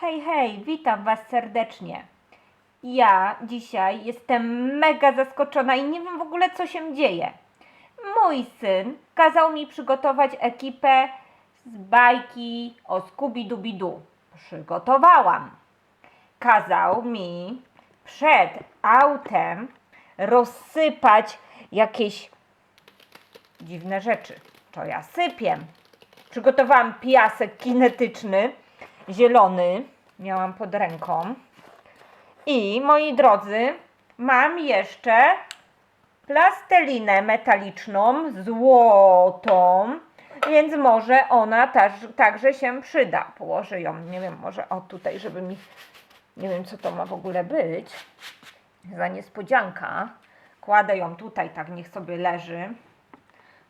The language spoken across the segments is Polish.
Hej, hej, witam Was serdecznie. Ja dzisiaj jestem mega zaskoczona i nie wiem w ogóle, co się dzieje. Mój syn kazał mi przygotować ekipę z bajki o Scooby-Dooby-Doo. Przygotowałam. Kazał mi przed autem rozsypać jakieś dziwne rzeczy. To ja sypię. Przygotowałam piasek kinetyczny, zielony, miałam pod ręką. I moi drodzy, mam jeszcze plastelinę metaliczną, złotą, więc może ona też, także się przyda. Położę ją, nie wiem, może o tutaj, żeby mi, nie wiem co to ma w ogóle być, za niespodzianka. Kładę ją tutaj, tak niech sobie leży.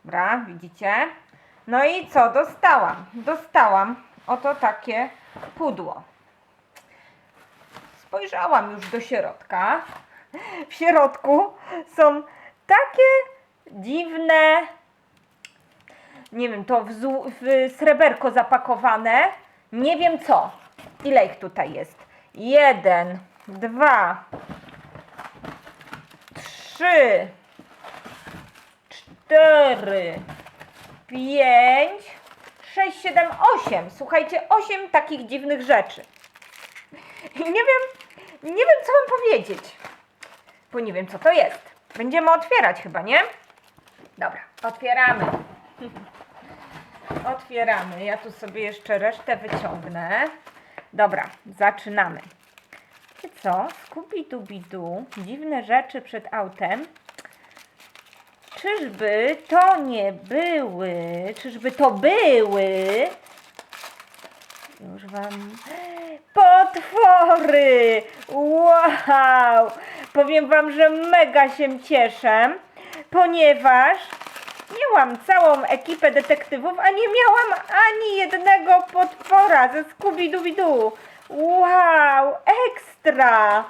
Dobra, widzicie? No i co? Dostałam. Dostałam oto takie pudło. Spojrzałam już do środka. W środku są takie dziwne, nie wiem, to w, w sreberko zapakowane. Nie wiem co. Ile ich tutaj jest? Jeden, dwa, trzy, cztery, pięć, sześć, siedem, osiem. Słuchajcie, osiem takich dziwnych rzeczy. Nie wiem, nie wiem co mam powiedzieć, bo nie wiem co to jest. Będziemy otwierać chyba, nie? Dobra, otwieramy. Otwieramy. Ja tu sobie jeszcze resztę wyciągnę. Dobra, zaczynamy. Wiecie co? Scooby-Dooby-Doo. Dziwne rzeczy przed autem. Czyżby to nie były, czyżby to były już wam. Potwory! Wow! Powiem wam, że mega się cieszę, ponieważ miałam całą ekipę detektywów, a nie miałam ani jednego potwora ze Scooby-Dooby-Doo. Wow! Ekstra!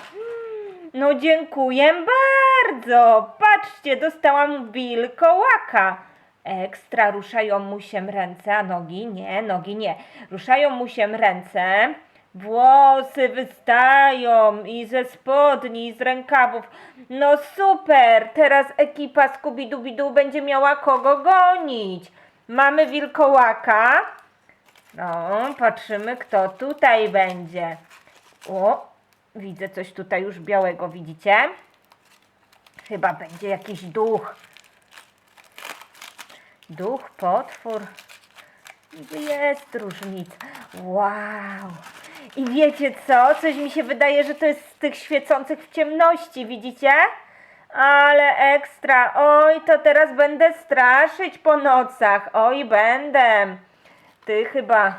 No dziękuję bardzo. Patrzcie, dostałam wilkołaka. Ekstra, ruszają mu się ręce, a nogi nie, nogi nie. Ruszają mu się ręce, włosy wystają i ze spodni, i z rękawów. No super, teraz ekipa Scooby-Dooby-Doo będzie miała kogo gonić. Mamy wilkołaka. No, patrzymy, kto tutaj będzie. O, widzę coś tutaj już białego, widzicie? Chyba będzie jakiś duch. Duch, potwór. Jest różnica. Wow. I wiecie co? Coś mi się wydaje, że to jest z tych świecących w ciemności, widzicie? Ale ekstra. Oj, to teraz będę straszyć po nocach. Oj, będę. Ty chyba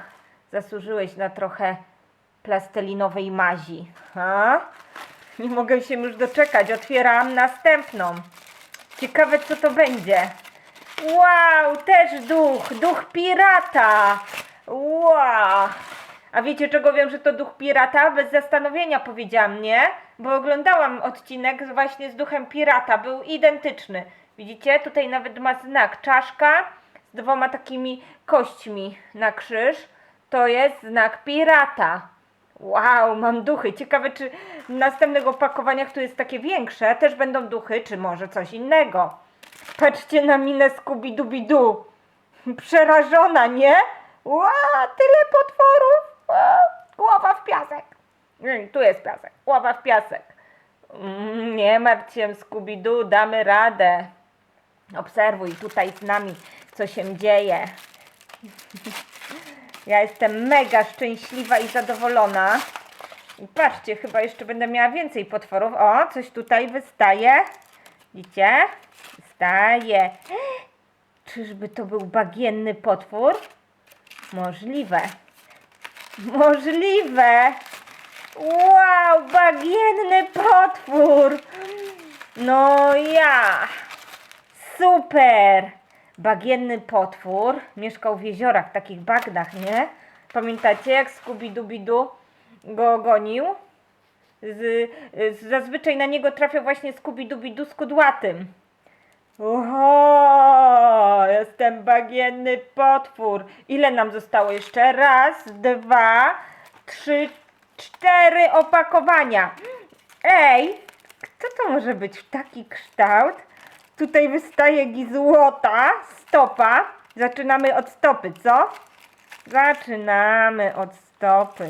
zasłużyłeś na trochę plastelinowej mazi. Ha? Nie mogę się już doczekać. Otwieram następną. Ciekawe, co to będzie. Wow, też duch, duch pirata. Wow. A wiecie, czego wiem, że to duch pirata? Bez zastanowienia powiedziałam, nie? Bo oglądałam odcinek właśnie z duchem pirata. Był identyczny. Widzicie? Tutaj nawet ma znak czaszka z dwoma takimi kośćmi na krzyż. To jest znak pirata. Wow, mam duchy. Ciekawe, czy następnego opakowania, które jest takie większe, też będą duchy, czy może coś innego. Patrzcie na minę Scooby-Dooby-Doo. Przerażona, nie? Ła, tyle potworów. Ła, głowa w piasek. Nie, tu jest piasek. Głowa w piasek. Mm, nie martw się, Scooby-Doo, damy radę. Obserwuj tutaj z nami, co się dzieje. Ja jestem mega szczęśliwa i zadowolona. I patrzcie, chyba jeszcze będę miała więcej potworów. O, coś tutaj wystaje. Widzicie? Wystaje. Czyżby to był bagienny potwór? Możliwe. Możliwe. Wow, bagienny potwór. No ja. Super! Bagienny potwór mieszkał w jeziorach, takich bagnach, nie? Pamiętacie, jak Scooby-Dooby-Doo go gonił? Z, z, zazwyczaj na niego trafiał właśnie Scooby-Dooby-Doo z kudłatym. Oho, jestem bagienny potwór. Ile nam zostało jeszcze? Raz, dwa, trzy, cztery opakowania. Ej, kto to może być? Taki kształt. Tutaj wystaje gizłota, stopa. Zaczynamy od stopy, co? Zaczynamy od stopy.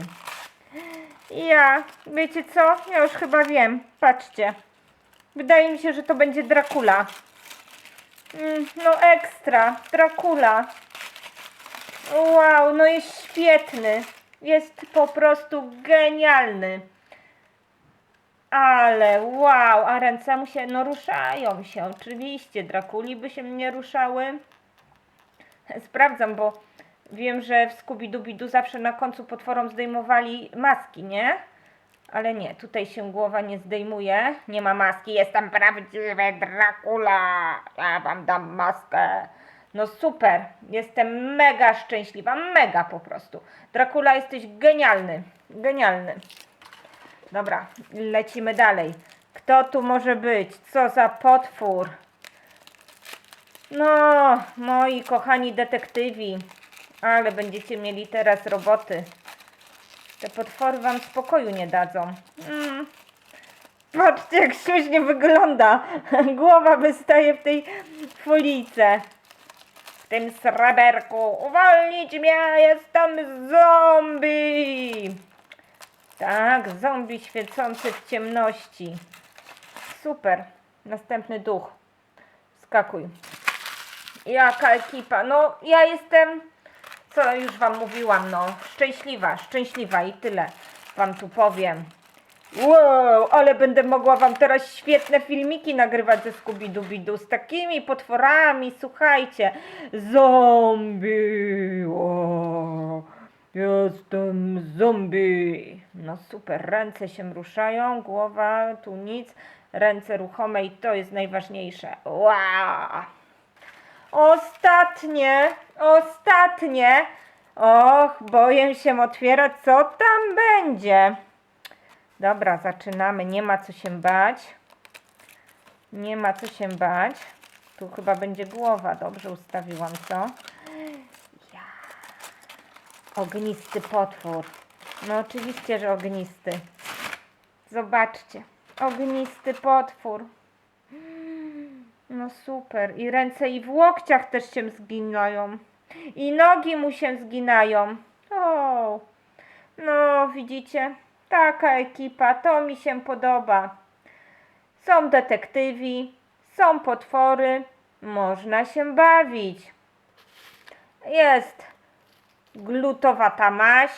Ja, wiecie co? Ja już chyba wiem. Patrzcie. Wydaje mi się, że to będzie Dracula. Mm, no ekstra, Dracula. Wow, no jest świetny. Jest po prostu genialny. Ale wow, a ręce mu się, no ruszają się, oczywiście. Drakuli by się nie ruszały. Sprawdzam, bo wiem, że w Scooby-Dooby-Doo zawsze na końcu potworom zdejmowali maski, nie? Ale nie, tutaj się głowa nie zdejmuje. Nie ma maski, jestem prawdziwy Dracula. Ja wam dam maskę. No super, jestem mega szczęśliwa, mega po prostu. Dracula, jesteś genialny, genialny. Dobra, lecimy dalej. Kto tu może być? Co za potwór? No, moi kochani detektywi, ale będziecie mieli teraz roboty. Te potwory wam spokoju nie dadzą. Mm. Patrzcie, jak śmiesznie wygląda. Głowa wystaje w tej folijce. W tym sreberku. Uwolnić mnie, jestem zombie. Tak, zombie świecący w ciemności. Super. Następny duch. Skakuj. Jaka ekipa? No, ja jestem, co już wam mówiłam, no, szczęśliwa, szczęśliwa i tyle wam tu powiem. Wow, ale będę mogła wam teraz świetne filmiki nagrywać ze Scooby-Dooby-Doo z takimi potworami, słuchajcie. Zombie, o, jestem zombie. No super, ręce się ruszają, głowa, tu nic, ręce ruchome i to jest najważniejsze. Wow. Ostatnie, ostatnie. Och, boję się otwierać, co tam będzie. Dobra, zaczynamy. Nie ma co się bać. Nie ma co się bać. Tu chyba będzie głowa. Dobrze ustawiłam, co? Ognisty potwór. No oczywiście, że ognisty. Zobaczcie. Ognisty potwór. No super. I ręce i w łokciach też się zginają. I nogi mu się zginają. O. No, widzicie? Taka ekipa, to mi się podoba. Są detektywi, są potwory, można się bawić. Jest glutowata maś,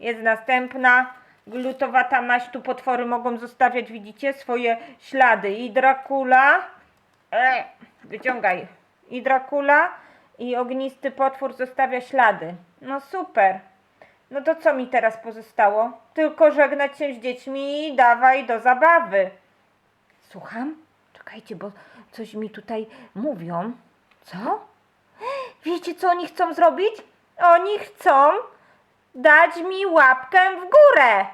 jest następna glutowata maś. Tu potwory mogą zostawiać, widzicie, swoje ślady. I Dracula, e, wyciągaj, i Dracula, i ognisty potwór zostawia ślady. No super. No to co mi teraz pozostało? Tylko żegnać się z dziećmi i dawaj do zabawy. Słucham? Czekajcie, bo coś mi tutaj mówią. Co? Wiecie, co oni chcą zrobić? Oni chcą dać mi łapkę w górę.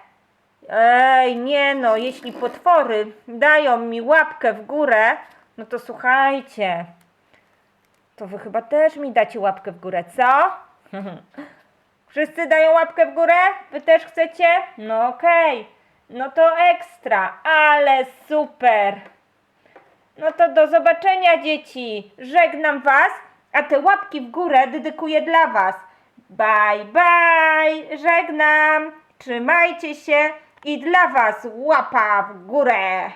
Ej, nie no, jeśli potwory dają mi łapkę w górę, no to słuchajcie, to wy chyba też mi dacie łapkę w górę, co? Wszyscy dają łapkę w górę? Wy też chcecie? No okej. No to ekstra, ale super. No to do zobaczenia dzieci. Żegnam was, a te łapki w górę dedykuję dla was. Bye bye, żegnam. Trzymajcie się i dla was łapa w górę.